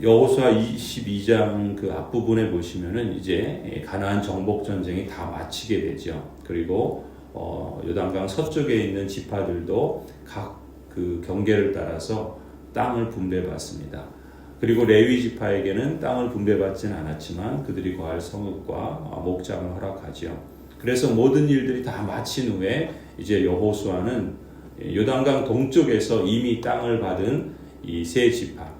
여호수아 22장 그 앞부분에 보시면은 이제 가나안 정복 전쟁이 다 마치게 되죠. 그리고 어, 요단강 서쪽에 있는 지파들도 각 그 경계를 따라서 땅을 분배받습니다. 그리고 레위 지파에게는 땅을 분배받지는 않았지만 그들이 거할 성읍과 목장을 허락하지요. 그래서 모든 일들이 다 마친 후에 이제 여호수아는 요단강 동쪽에서 이미 땅을 받은 이 세 지파, 아,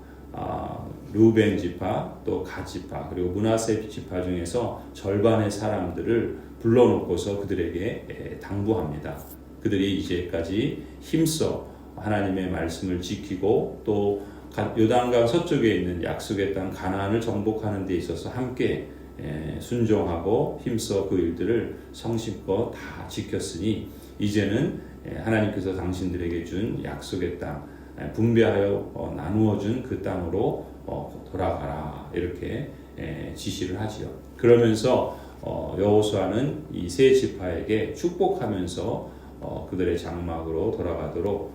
루벤 지파, 또가 지파, 그리고 문하세 지파 중에서 절반의 사람들을 불러놓고서 그들에게 당부합니다. 그들이 이제까지 힘써 하나님의 말씀을 지키고 또 요단강 서쪽에 있는 약속의 땅 가나안을 정복하는 데 있어서 함께 순종하고 힘써 그 일들을 성심껏 다 지켰으니 이제는 하나님께서 당신들에게 준 약속의 땅 분배하여 어, 나누어 준 그 땅으로 어, 돌아가라 이렇게 지시를 하지요. 그러면서 어, 여호수아는 이 세 지파에게 축복하면서 그들의 장막으로 돌아가도록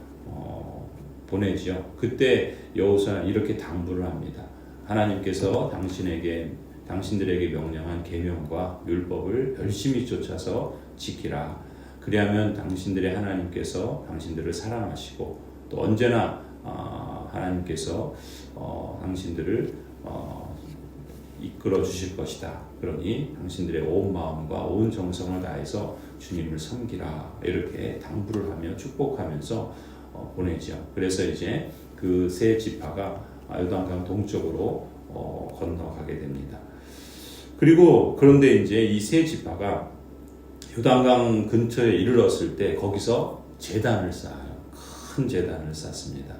보내지요. 그때 여호수아는 이렇게 당부를 합니다. 하나님께서 당신에게 당신들에게 명령한 계명과 율법을 열심히 쫓아서 지키라. 그리하면 당신들의 하나님께서 당신들을 사랑하시고 또 언제나 어, 하나님께서 어, 당신들을 어, 이끌어 주실 것이다. 그러니 당신들의 온 마음과 온 정성을 다해서 주님을 섬기라. 이렇게 당부를 하며 축복하면서 어, 보내죠. 그래서 이제 그 세 지파가 요단강 동쪽으로 어, 건너가게 됩니다. 그리고 그런데 이제 이 세 지파가 요단강 근처에 이르렀을 때 거기서 재단을 쌓아요. 큰 재단을 쌓습니다.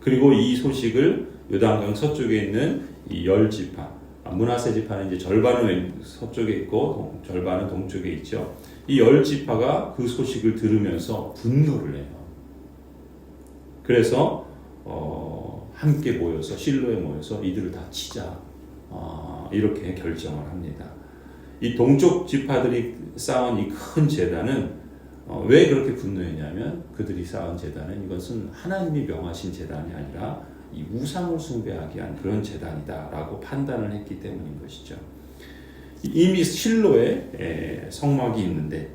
그리고 이 소식을 요단강 서쪽에 있는 이 열 지파, 아, 문하세 지파는 이제 절반은 서쪽에 있고 절반은 동쪽에 있죠. 이 열 지파가 그 소식을 들으면서 분노를 해요. 그래서 어, 함께 모여서 실로에 모여서 이들을 다 치자 어, 이렇게 결정을 합니다. 이 동쪽 지파들이 쌓은 이 큰 재단은 어, 왜 그렇게 분노했냐면 그들이 쌓은 재단은 이것은 하나님이 명하신 재단이 아니라 이 우상을 숭배하기 위한 그런 재단이다라고 판단을 했기 때문인 것이죠. 이미 실로에 성막이 있는데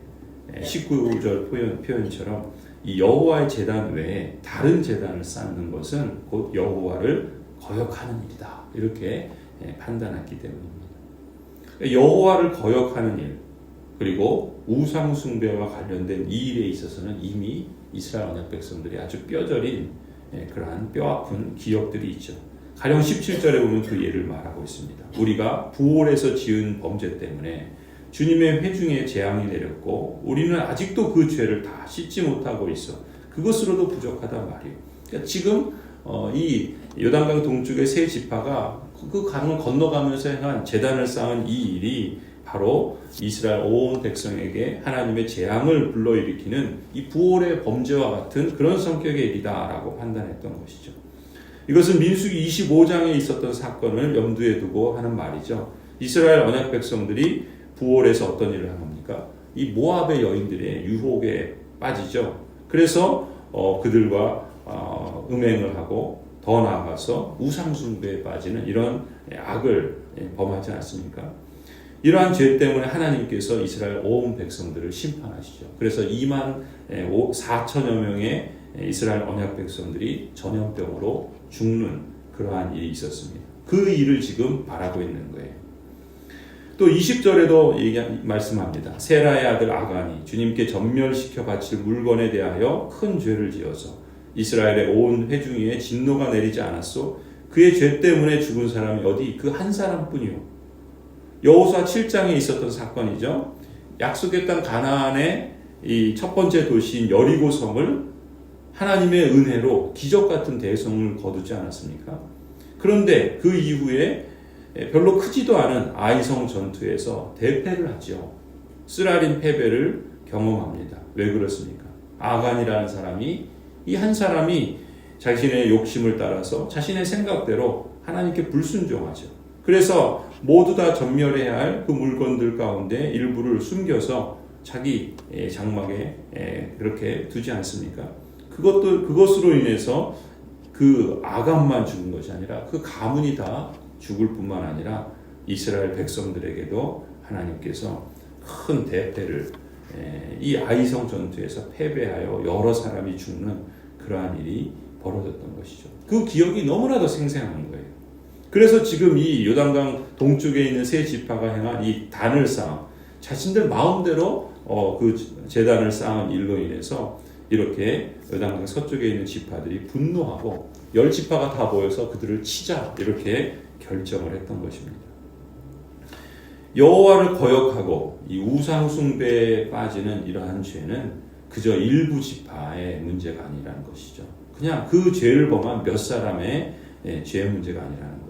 19절 표현, 표현처럼 이 여호와의 재단 외에 다른 재단을 쌓는 것은 곧 여호와를 거역하는 일이다. 이렇게 예, 판단했기 때문입니다. 여호와를 거역하는 일 그리고 우상 숭배와 관련된 이 일에 있어서는 이미 이스라엘 언약 백성들이 아주 뼈저린 예, 그러한 뼈아픈 기억들이 있죠. 가령 17절에 보면 그 예를 말하고 있습니다. 우리가 부올에서 지은 범죄 때문에 주님의 회중에 재앙이 내렸고 우리는 아직도 그 죄를 다 씻지 못하고 있어. 그것으로도 부족하단 말이에요. 그러니까 지금 어, 이 요단강 동쪽의 세 지파가 그 강을 건너가면서 한 재단을 쌓은 이 일이 바로 이스라엘 온 백성에게 하나님의 재앙을 불러일으키는 이 부올의 범죄와 같은 그런 성격의 일이다라고 판단했던 것이죠. 이것은 민수기 25장에 있었던 사건을 염두에 두고 하는 말이죠. 이스라엘 언약 백성들이 부월에서 어떤 일을 한 겁니까? 이 모압의 여인들의 유혹에 빠지죠. 그래서 어, 그들과 어, 음행을 하고 더 나아가서 우상숭배에 빠지는 이런 악을 예, 범하지 않습니까? 이러한 죄 때문에 하나님께서 이스라엘 온 백성들을 심판하시죠. 그래서 2만 4천여 명의 이스라엘 언약 백성들이 전염병으로 죽는 그러한 일이 있었습니다. 그 일을 지금 바라고 있는 거예요. 또 20절에도 얘기, 말씀합니다. 세라의 아들 아간이 주님께 전멸시켜 바칠 물건에 대하여 큰 죄를 지어서 이스라엘의 온 회중위에 진노가 내리지 않았소. 그의 죄 때문에 죽은 사람이 어디 그 한 사람뿐이요. 여호수아 7장에 있었던 사건이죠. 약속의 땅 가나안의 이 첫 번째 도시인 여리고 성을 하나님의 은혜로 기적 같은 대성을 거두지 않았습니까? 그런데 그 이후에 예, 별로 크지도 않은 아이성 전투에서 대패를 하죠. 쓰라린 패배를 경험합니다. 왜 그렇습니까? 아간이라는 사람이 이 한 사람이 자신의 욕심을 따라서 자신의 생각대로 하나님께 불순종하죠. 그래서 모두 다 전멸해야 할 그 물건들 가운데 일부를 숨겨서 자기 예, 장막에 예, 그렇게 두지 않습니까? 그것도 그것으로 인해서 그 아간만 죽은 것이 아니라 그 가문이 다 죽을 뿐만 아니라 이스라엘 백성들에게도 하나님께서 큰 대패를 에, 이 아이성 전투에서 패배하여 여러 사람이 죽는 그러한 일이 벌어졌던 것이죠. 그 기억이 너무나도 생생한 거예요. 그래서 지금 이 요단강 동쪽에 있는 세 지파가 행한 이 단을 쌓아 자신들 마음대로 어, 그 재단을 쌓은 일로 인해서 이렇게 요단강 서쪽에 있는 지파들이 분노하고 열 지파가 다 모여서 그들을 치자 이렇게 결정을 했던 것입니다. 여호와를 거역하고 이 우상 숭배에 빠지는 이러한 죄는 그저 일부 지파의 문제가 아니라는 것이죠. 그냥 그 죄를 범한 몇 사람의 예, 죄 문제가 아니라는 거예요.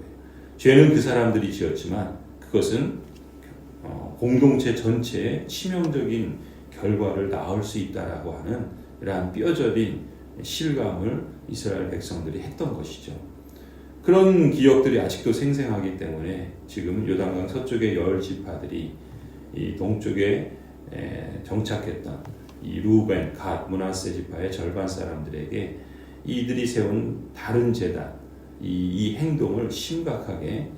죄는 그 사람들이 지었지만 그것은 어, 공동체 전체의 치명적인 결과를 낳을 수 있다라고 하는 이러한 뼈저린 실감을 이스라엘 백성들이 했던 것이죠. 그런 기억들이 아직도 생생하기 때문에 지금 요단강 서쪽의 열 지파들이 이 동쪽에 정착했던 이 루벤, 갓, 문하세 지파의 절반 사람들에게 이들이 세운 다른 재단, 이, 이 행동을 심각하게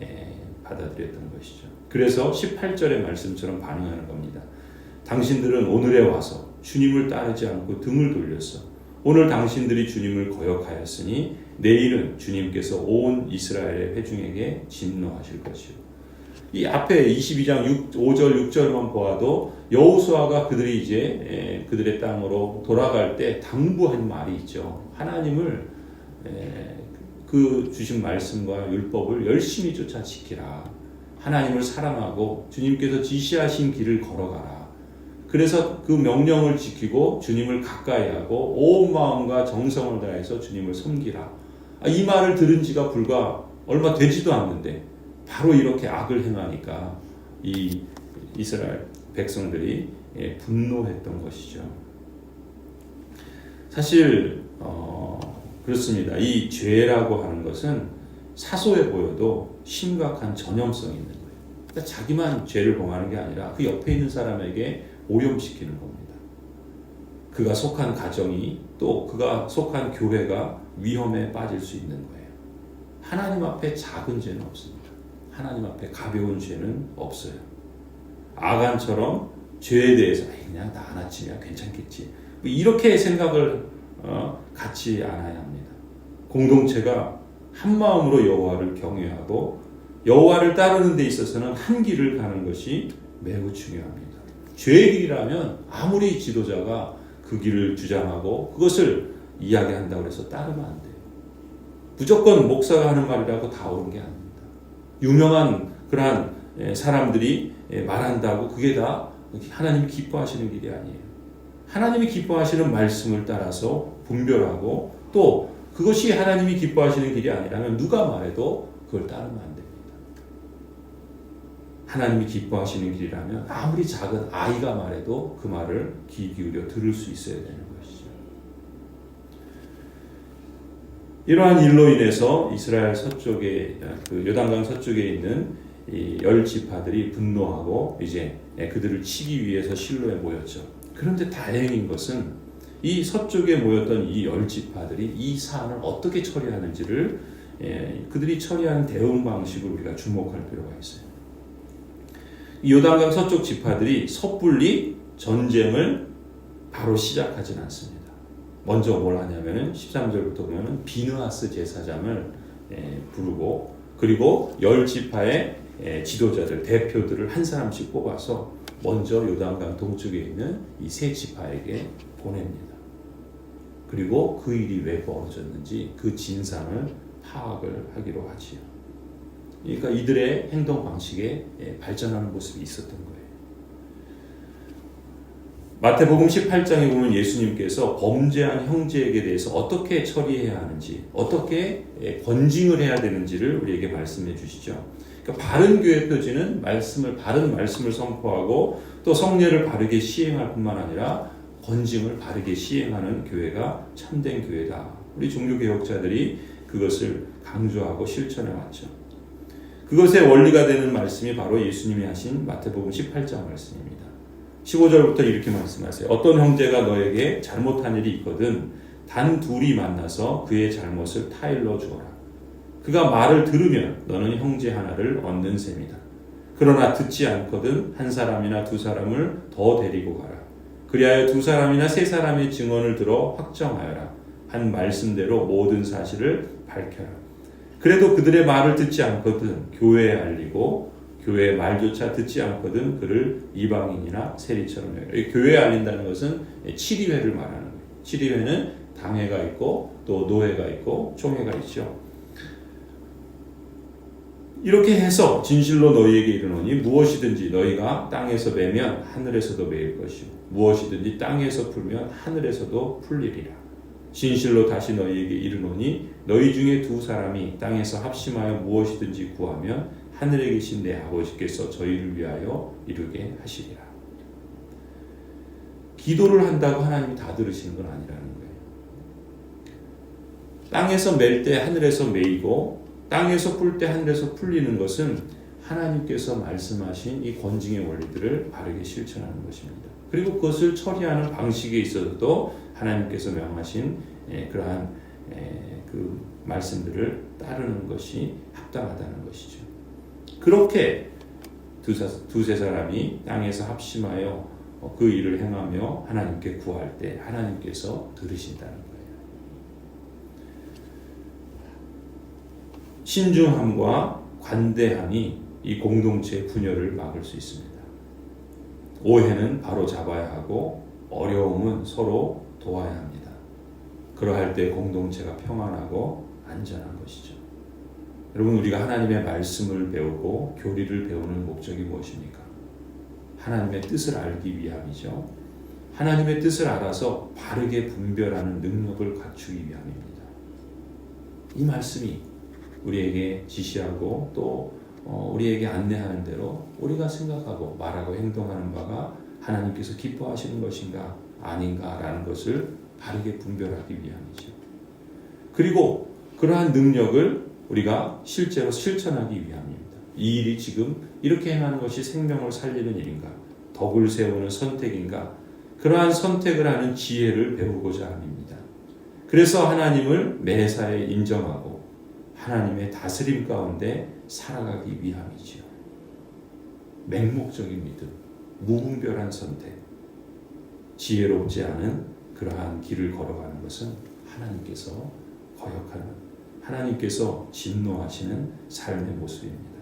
받아들였던 것이죠. 그래서 18절의 말씀처럼 반응하는 겁니다. 당신들은 오늘에 와서 주님을 따르지 않고 등을 돌렸어. 오늘 당신들이 주님을 거역하였으니 내일은 주님께서 온 이스라엘의 회중에게 진노하실 것이요. 이 앞에 22장 6, 5절 6절만 보아도 여호수아가 그들이 이제 그들의 땅으로 돌아갈 때 당부한 말이 있죠. 하나님을 그 주신 말씀과 율법을 열심히 쫓아 지키라. 하나님을 사랑하고 주님께서 지시하신 길을 걸어가라. 그래서 그 명령을 지키고 주님을 가까이 하고 온 마음과 정성을 다해서 주님을 섬기라. 아, 이 말을 들은 지가 불과 얼마 되지도 않는데 바로 이렇게 악을 행하니까 이 이스라엘 백성들이 예, 분노했던 것이죠. 사실 어, 그렇습니다. 이 죄라고 하는 것은 사소해 보여도 심각한 전염성이 있는 거예요. 그러니까 자기만 죄를 범하는 게 아니라 그 옆에 있는 사람에게 오염시키는 겁니다. 그가 속한 가정이 또 그가 속한 교회가 위험에 빠질 수 있는 거예요. 하나님 앞에 작은 죄는 없습니다. 하나님 앞에 가벼운 죄는 없어요. 아간처럼 죄에 대해서 그냥 나 하나쯤이야 괜찮겠지. 뭐 이렇게 생각을 어, 갖지 않아야 합니다. 공동체가 한 마음으로 여호와를 경외하고 여호와를 따르는 데 있어서는 한 길을 가는 것이 매우 중요합니다. 죄의 길이라면 아무리 지도자가 그 길을 주장하고 그것을 이야기한다고 해서 따르면 안 돼요. 무조건 목사가 하는 말이라고 다 옳은 게 아닙니다. 유명한 그러한 사람들이 말한다고 그게 다 하나님이 기뻐하시는 길이 아니에요. 하나님이 기뻐하시는 말씀을 따라서 분별하고 또 그것이 하나님이 기뻐하시는 길이 아니라면 누가 말해도 그걸 따르면 안 됩니다. 하나님이 기뻐하시는 길이라면 아무리 작은 아이가 말해도 그 말을 귀 기울여 들을 수 있어야 되는 것이죠. 이러한 일로 인해서 이스라엘 서쪽에 그 요단강 서쪽에 있는 열 지파들이 분노하고 이제 그들을 치기 위해서 실로에 모였죠. 그런데 다행인 것은 이 서쪽에 모였던 이 열 지파들이 이 사안을 어떻게 처리하는지를 그들이 처리하는 대응 방식을 우리가 주목할 필요가 있어요. 요단강 서쪽 지파들이 섣불리 전쟁을 바로 시작하진 않습니다. 먼저 뭘 하냐면은 13절부터 보면은 비느하스 제사장을 부르고 그리고 열 지파의 지도자들 대표들을 한 사람씩 뽑아서 먼저 요단강 동쪽에 있는 이 세 지파에게 보냅니다. 그리고 그 일이 왜 벌어졌는지 그 진상을 파악을 하기로 하지요. 그러니까 이들의 행동 방식에 발전하는 모습이 있었던 거예요. 마태복음 18장에 보면 예수님께서 범죄한 형제에게 대해서 어떻게 처리해야 하는지, 어떻게 권징을 해야 되는지를 우리에게 말씀해 주시죠. 그러니까 바른 교회 표지는 말씀을 바른 말씀을 선포하고 또 성례를 바르게 시행할 뿐만 아니라 권징을 바르게 시행하는 교회가 참된 교회다. 우리 종교 개혁자들이 그것을 강조하고 실천해 왔죠. 그것의 원리가 되는 말씀이 바로 예수님이 하신 마태복음 18장 말씀입니다. 15절부터 이렇게 말씀하세요. 어떤 형제가 너에게 잘못한 일이 있거든 단 둘이 만나서 그의 잘못을 타일러 주어라. 그가 말을 들으면 너는 형제 하나를 얻는 셈이다. 그러나 듣지 않거든 한 사람이나 두 사람을 더 데리고 가라. 그리하여 두 사람이나 세 사람의 증언을 들어 확정하여라. 한 말씀대로 모든 사실을 밝혀라. 그래도 그들의 말을 듣지 않거든 교회에 알리고 교회의 말조차 듣지 않거든 그를 이방인이나 세리처럼 해라. 이 교회에 알린다는 것은 치리회를 말하는 거예요. 치리회는 당회가 있고 또 노회가 있고 총회가 있죠. 이렇게 해서 진실로 너희에게 이르노니 무엇이든지 너희가 땅에서 매면 하늘에서도 매일 것이요 무엇이든지 땅에서 풀면 하늘에서도 풀리리라. 진실로 다시 너희에게 이르노니 너희 중에 두 사람이 땅에서 합심하여 무엇이든지 구하면 하늘에 계신 내 아버지께서 저희를 위하여 이루게 하시리라. 기도를 한다고 하나님이 다 들으시는 건 아니라는 거예요. 땅에서 맬 때 하늘에서 매이고 땅에서 풀 때 하늘에서 풀리는 것은 하나님께서 말씀하신 이 권징의 원리들을 바르게 실천하는 것입니다. 그리고 그것을 처리하는 방식에 있어서도 하나님께서 명하신 예, 그러한 예, 그 말씀들을 따르는 것이 합당하다는 것이죠. 그렇게 두사, 두세 사람이 땅에서 합심하여 어, 그 일을 행하며 하나님께 구할 때 하나님께서 들으신다는 거예요. 신중함과 관대함이 이 공동체의 분열을 막을 수 있습니다. 오해는 바로 잡아야 하고 어려움은 서로 도와야 합니다. 그러할 때 공동체가 평안하고 안전한 것이죠. 여러분 우리가 하나님의 말씀을 배우고 교리를 배우는 목적이 무엇입니까? 하나님의 뜻을 알기 위함이죠. 하나님의 뜻을 알아서 바르게 분별하는 능력을 갖추기 위함입니다. 이 말씀이 우리에게 지시하고 또 어, 우리에게 안내하는 대로 우리가 생각하고 말하고 행동하는 바가 하나님께서 기뻐하시는 것인가 아닌가라는 것을 바르게 분별하기 위함이죠. 그리고 그러한 능력을 우리가 실제로 실천하기 위함입니다. 이 일이 지금 이렇게 행하는 것이 생명을 살리는 일인가? 덕을 세우는 선택인가? 그러한 선택을 하는 지혜를 배우고자 합니다. 그래서 하나님을 매사에 인정하고 하나님의 다스림 가운데 살아가기 위함이지요. 맹목적인 믿음, 무분별한 선택, 지혜롭지 않은 그러한 길을 걸어가는 것은 하나님께서 거역하는, 하나님께서 진노하시는 삶의 모습입니다.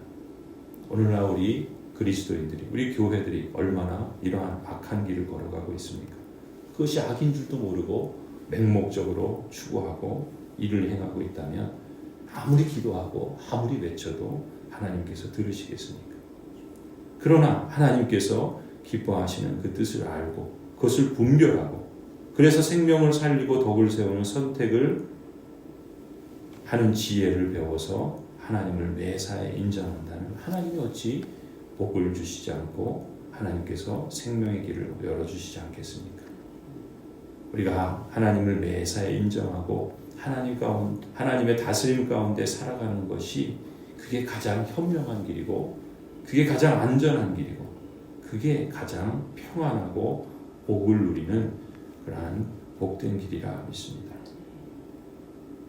오늘날 우리 그리스도인들이, 우리 교회들이 얼마나 이러한 악한 길을 걸어가고 있습니까? 그것이 악인 줄도 모르고 맹목적으로 추구하고 일을 행하고 있다면 아무리 기도하고 아무리 외쳐도 하나님께서 들으시겠습니까? 그러나 하나님께서 기뻐하시는 그 뜻을 알고 그것을 분별하고 그래서 생명을 살리고 덕을 세우는 선택을 하는 지혜를 배워서 하나님을 매사에 인정한다는 하나님이 어찌 복을 주시지 않고 하나님께서 생명의 길을 열어주시지 않겠습니까? 우리가 하나님을 매사에 인정하고 하나님 가운 하나님의 다스림 가운데 살아가는 것이 그게 가장 현명한 길이고 그게 가장 안전한 길이고 그게 가장 평안하고 복을 누리는 그러한 복된 길이라 믿습니다.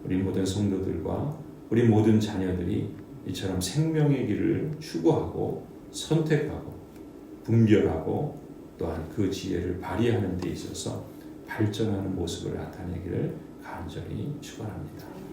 우리 모든 성도들과 우리 모든 자녀들이 이처럼 생명의 길을 추구하고 선택하고 분별하고 또한 그 지혜를 발휘하는 데 있어서 발전하는 모습을 나타내기를 간절히 축원합니다.